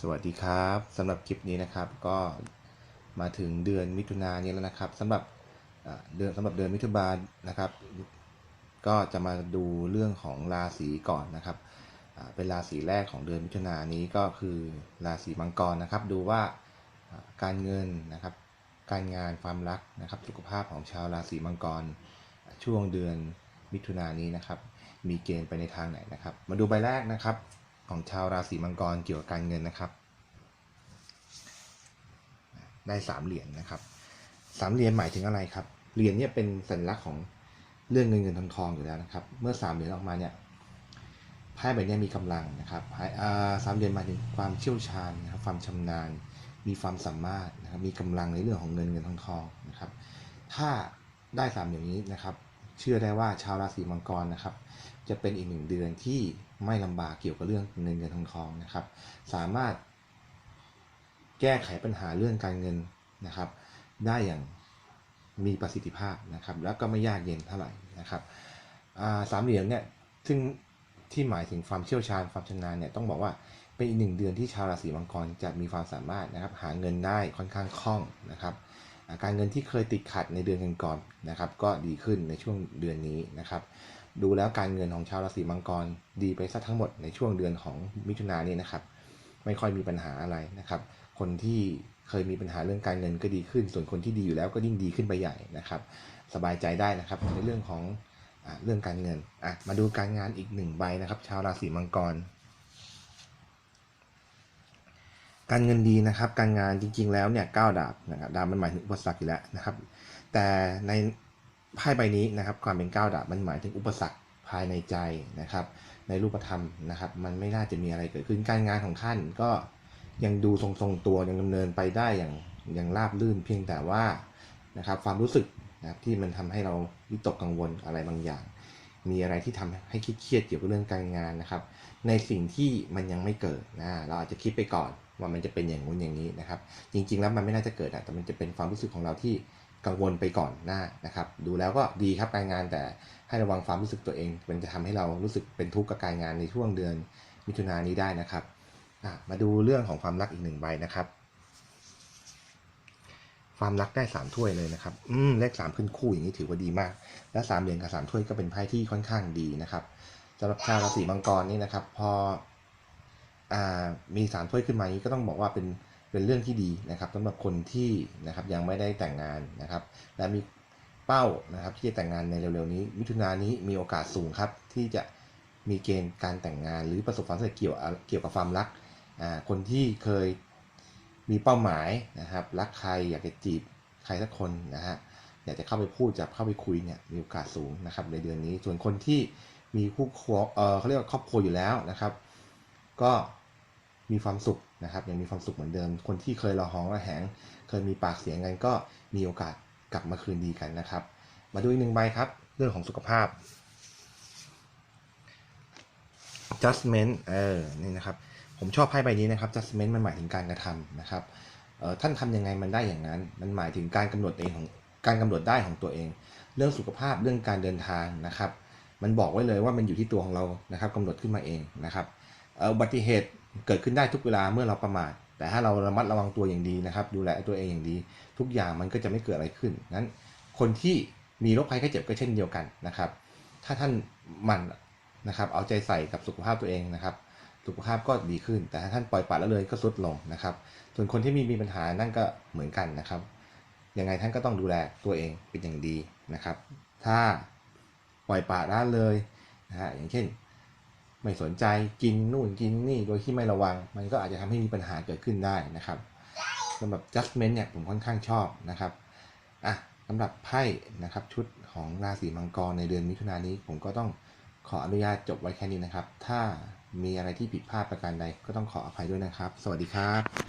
สวัสดีครับสำหรับคลิปนี้นะครับก็มาถึงเดือนมิถุนายนแล้วนะครับสำหรับเดือนสำหรับเดือนมิถุนายนนะครับ ก็จะมาดูเรื่องของราศีก่อนนะครับเป็นราศีแรกของเดือนมิถุนายนนี้ก็คือราศีมังกรนะครับ ดูว่าการเงินนะครับ การงานความรักนะครับ สุขภาพของชาวราศีมังกร ช่วงเดือนมิถุนายนนี้นะครับ มีเกณฑ์ไปในทางไหนนะครับ มาดูใบแรกนะครับ ของชาวราศีมังกรเกี่ยวกับการเงินนะครับ ได้สามเหรียญนะครับสามเหรียญหมายถึงอะไรครับ เหรียญเนี่ยเป็นสัญลักษณ์ของเรื่องเงินเงินทองทองอยู่แล้วนะครับ เมื่อสามเหรียญออกมาเนี่ยไพ่ใบนี้มีกำลังนะครับไพ่สามเหรียญหมายถึงความเชี่ยวชาญนะครับ ความชำนาญ มีความสามารถนะครับ มีกำลังในเรื่องของเงินเงินทองทองนะครับ ถ้าได้สามอย่างนี้นะครับ เชื่อได้ว่าชาวราศีมังกรนะครับ จะเป็นอีกหนึ่งเดือนที่ ไม่ลำบากเกี่ยวกับเรื่องเงินเงินทองทองนะครับ สามารถแก้ไขปัญหาเรื่องการเงินนะครับ ได้อย่างมีประสิทธิภาพนะครับ แล้วก็ไม่ยากเย็นเท่าไหร่นะครับาสามเหรียญเนี่ยซึ่งที่หมายถึงความเชี่ยวชาญความชำนาญเนี่ยต้องบอกว่าเป็นอีกหนึ่งเดือนที่ชาวราศีมังกรจะมีความสามารถนะครับ หาเงินได้ค่อนข้างคล่องนะครับ การเงินที่เคยติดขัดในเดือนก่อนๆนะครับ ก็ดีขึ้นในช่วงเดือนนี้นะครับ ดูแล้วการเงินของชาวราศีมังกรดีไปซะทั้งหมดในช่วงเดือนของมิถุนายนนี้นะครับ ไม่ค่อยมีปัญหาอะไรนะครับ คนที่เคยมีปัญหาเรื่องการเงินก็ดีขึ้น ส่วนคนที่ดีอยู่แล้วก็ยิ่งดีขึ้นไปใหญ่นะครับ สบายใจได้นะครับในเรื่องของอเรื่องการเงินอะมาดูการงานอีกหนึ่งใบนะครับ ชาวราศีมังกร การเงินดีนะครับ การงานจริง ๆ แล้วเนี่ยเก้าดาบนะครับดาบมันหมายถึงอุปสรรคอยู่แล้วนะครับ แต่ใน ไพ่ใบนี้นะครับความเป็นก้าวดาบมันหมายถึงอุปสรรคภายในใจนะครับ ในรูปธรรมนะครับ มันไม่น่าจะมีอะไรเกิดขึ้นการงานของท่านก็ยังดูทรงๆตัวยังดำเนินไปได้อย่างย่างราบรื่นเพียงแต่ว่านะครับความรู้สึกนะครับที่มันทำให้เราวิตกกังวลอะไรบางอย่าง มีอะไรที่ทำให้คิดเครียดเกี่ยวกับเรื่องการงานนะครับ ในสิ่งที่มันยังไม่เกิดนะเราอาจจะคิดไปก่อนว่ามันจะเป็นอย่างนู้นอย่างนี้นะครับ จริงๆแล้วมันไม่น่าจะเกิดแต่มันจะเป็นความรู้สึกของเราที่ กังวลไปก่อนหน้านะครับ ดูแล้วก็ดีครับการงานแต่ให้ระวังความรู้สึกตัวเอง มันจะทำให้เรารู้สึกเป็นทุกข์กับการงานในช่วงเดือนมิถุนายนนี้ได้นะครับมาดูเรื่องของความรักอีกหนึ่งใบนะครับ ความรักได้สามถ้วยเลยนะครับ อืมเลขสามขึ้นคู่อย่างนี้ถือว่าดีมาก และสามเหรียญกับสามถ้วยก็เป็นไพ่ที่ค่อนข้างดีนะครับสำหรับชาวราศีมังกรนี่นะครับ พออ่ามีสามถ้วยขึ้นมานี้ก็ต้องบอกว่าเป็น เป็นเรื่องที่ดีนะครับสำหรับคนที่นะครับยังไม่ได้แต่งงานนะครับ และมีเป้านะครับที่จะแต่งงานในเร็วๆนี้ มิถุนายนนี้มีโอกาสสูงครับ ที่จะมีเกณฑ์การแต่งงาน หรือประสบความสำเร็จเกี่ยวเกี่ยวกับความรักอ่าคนที่เคยมีเป้าหมายนะครับรักใครอยากจะจีบใครสักคนนะฮะอยากจะเข้าไปพูดจะเข้าไปคุยเนี่ยมีโอกาสสูงนะครับในเดือนนี้ ส่วนคนที่มีคู่ครัวเออเขาเรียกว่าครอบครัวอยู่แล้วนะครับ ก็มีความสุข นะครับยังมีความสุขเหมือนเดิม คนที่เคยระหองระแหง เคยมีปากเสียงกันก็มีโอกาสกลับมาคืนดีกันนะครับ มาดูอีกหนึ่งใบครับ เรื่องของสุขภาพ judgment เออนี่นะครับผมชอบไพ่ใบนี้นะครับ judgment มันหมายถึงการกระทำนะครับเออท่านทำยังไงมันได้อย่างนั้น มันหมายถึงการกำหนดเองของการกำหนดได้ของตัวเอง เรื่องสุขภาพเรื่องการเดินทางนะครับ มันบอกไว้เลยว่ามันอยู่ที่ตัวของเรานะครับกำหนดขึ้นมาเองนะครับ อุบัติเหตุเกิดขึ้นได้ทุกเวลาเมื่อเราประมาทแต่ถ้าเราระมัดระวังตัวอย่างดีนะครับ ดูแลตัวเองอย่างดี ทุกอย่างมันก็จะไม่เกิดอะไรขึ้นนั้นคนที่มีโรคภัยไข้เจ็บก็เช่นเดียวกันนะครับ ถ้าท่านมันนะครับเอาใจใส่กับสุขภาพตัวเองนะครับ สุขภาพก็ดีขึ้น แต่ถ้าท่านปล่อยปละละเลยก็ทรุดลงนะครับ ส่วนคนที่มีมีปัญหานั่นก็เหมือนกันนะครับยังไงท่านก็ต้องดูแลตัวเองเป็นอย่างดีนะครับ ถ้าปล่อยปละละเลยนะฮะอย่างเช่น ไม่สนใจกินนู่นกินนี่โดยที่ไม่ระวัง มันก็อาจจะทำให้มีปัญหาเกิดขึ้นได้นะครับสำหรับ judgment เนี่ยผมค่อนข้างชอบนะครับอะสำหรับไพ่นะครับชุดของราศีมังกรในเดือนมิถุนายนนี้ ผมก็ต้องขออนุญาตจบไว้แค่นี้นะครับ ถ้ามีอะไรที่ผิดพลาดประการใดก็ต้องขออภัยด้วยนะครับ สวัสดีครับ